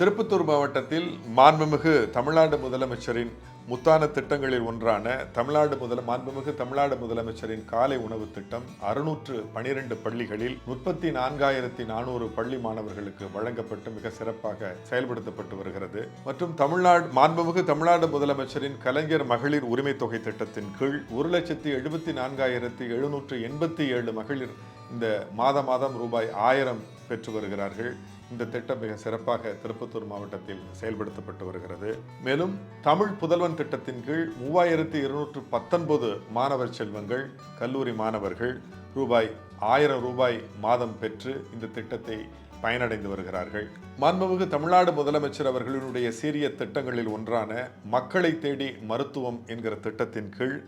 திருப்பத்தூர் மாவட்டத்தில் மாண்புமிகு தமிழ்நாடு முதலமைச்சரின் முத்தான திட்டங்களில் ஒன்றான தமிழ்நாடு முதல மாண்புமிகு தமிழ்நாடு முதலமைச்சரின் காலை உணவு திட்டம் அறுநூற்று பனிரெண்டு பள்ளிகளில் முப்பத்தி நான்காயிரத்தி நானூறு பள்ளி மாணவர்களுக்கு வழங்கப்பட்டு மிக சிறப்பாக செயல்படுத்தப்பட்டு வருகிறது. மற்றும் தமிழ்நாடு மாண்புமிகு தமிழ்நாடு முதலமைச்சரின் கலைஞர் மகளிர் உரிமை தொகை திட்டத்தின் கீழ் ஒரு லட்சத்தி எழுபத்தி நான்காயிரத்தி எழுநூற்று எண்பத்தி ஏழு மகளிர் இந்த மாத மாதம் ரூபாய் ஆயிரம் பெற்று வருகிறார்கள். இந்த திட்டம் மிக சிறப்பாக திருப்பத்தூர் மாவட்டத்தில் செயல்படுத்தப்பட்டு வருகிறது. மேலும் தமிழ் புதல்வன் திட்டத்தின் கீழ் மூவாயிரத்தி இருநூற்று பத்தொன்பது மாணவர் செல்வங்கள் கல்லூரி மாணவர்கள் ரூபாய் ஆயிரம் ரூபாய் மாதம் பெற்று இந்த திட்டத்தை பயனடைந்து வருகிறார்கள். மாண்புமிகு தமிழ்நாடு முதலமைச்சர் அவர்களினுடைய சீரிய திட்டங்களில் ஒன்றான மக்களை தேடி மருத்துவம் என்கிற திட்டத்தின் கீழ்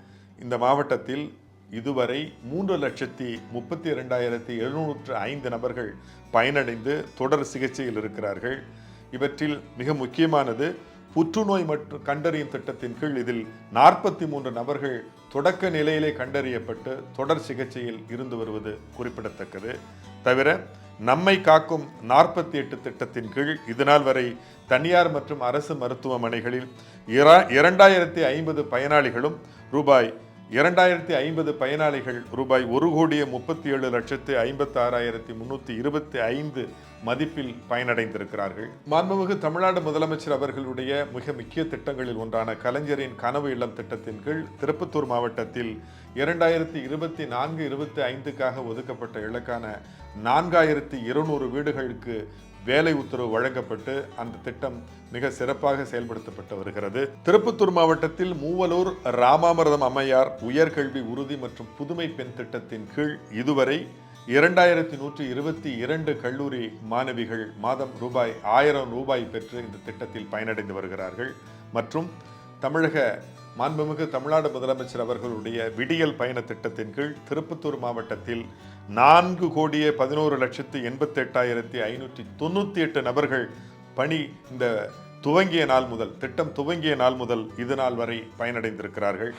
இந்த மாவட்டத்தில் இதுவரை மூன்று லட்சத்தி முப்பத்தி இரண்டாயிரத்தி எழுநூற்று ஐந்து நபர்கள் பயனடைந்து தொடர் சிகிச்சையில் இருக்கிறார்கள். இவற்றில் மிக முக்கியமானது புற்றுநோய் மற்றும் கண்டறியும் திட்டத்தின் கீழ் இதில் நாற்பத்தி மூன்று நபர்கள் தொடக்க நிலையிலே கண்டறியப்பட்டு தொடர் சிகிச்சையில் இருந்து வருவது குறிப்பிடத்தக்கது. தவிர நம்மை காக்கும் நாற்பத்தி எட்டு திட்டத்தின் கீழ் இதுநாள் வரை தனியார் மற்றும் அரசு மருத்துவமனைகளில் இரா- இரண்டாயிரத்தி ஐம்பது பயனாளிகளும் ரூபாய் இரண்டாயிரத்தி ஐம்பது பயனாளிகள் ரூபாய் ஒரு கோடியே முப்பத்தி ஏழு லட்சத்து ஐம்பத்தி ஆறாயிரத்தி முன்னூற்றி இருபத்தி ஐந்து மதிப்பில் பயனடைந்திருக்கிறார்கள். மாண்புமிகு தமிழ்நாடு முதலமைச்சர் அவர்களுடைய மிக முக்கிய திட்டங்களில் ஒன்றான கலைஞரின் கனவு இல்லம் திட்டத்தின் கீழ் திருப்பத்தூர் மாவட்டத்தில் இரண்டாயிரத்தி இருபத்தி நான்கு இருபத்தி ஐந்துக்காக ஒதுக்கப்பட்ட இலக்கான நான்காயிரத்தி இருநூறு வீடுகளுக்கு வேலை உத்தரவு வழங்கப்பட்டு அந்த திட்டம் மிக சிறப்பாக செயல்படுத்தப்பட்டு வருகிறது. திருப்பத்தூர் மாவட்டத்தில் மூவலூர் ராமாமிரதம் அம்மையார் உயர்கல்வி உறுதி மற்றும் புதுமை பெண் திட்டத்தின் கீழ் இதுவரை இரண்டாயிரத்தி நூற்றி இருபத்தி இரண்டு கல்லூரி மாணவிகள் மாதம் ரூபாய் ஆயிரம் ரூபாய் பெற்று இந்த திட்டத்தில் பயனடைந்து வருகிறார்கள். மற்றும் தமிழக மாண்புமிகு தமிழ்நாடு முதலமைச்சர் அவர்களுடைய விடியல் பயண திட்டத்தின் கீழ் திருப்பத்தூர் மாவட்டத்தில் நான்கு கோடியே பதினோரு லட்சத்து எண்பத்தெட்டாயிரத்தி ஐநூற்றி தொண்ணூற்றி எட்டு நபர்கள் பணி இந்த துவங்கிய நாள் முதல் திட்டம் துவங்கிய நாள் முதல் இது நாள் வரை பயனடைந்திருக்கிறார்கள்.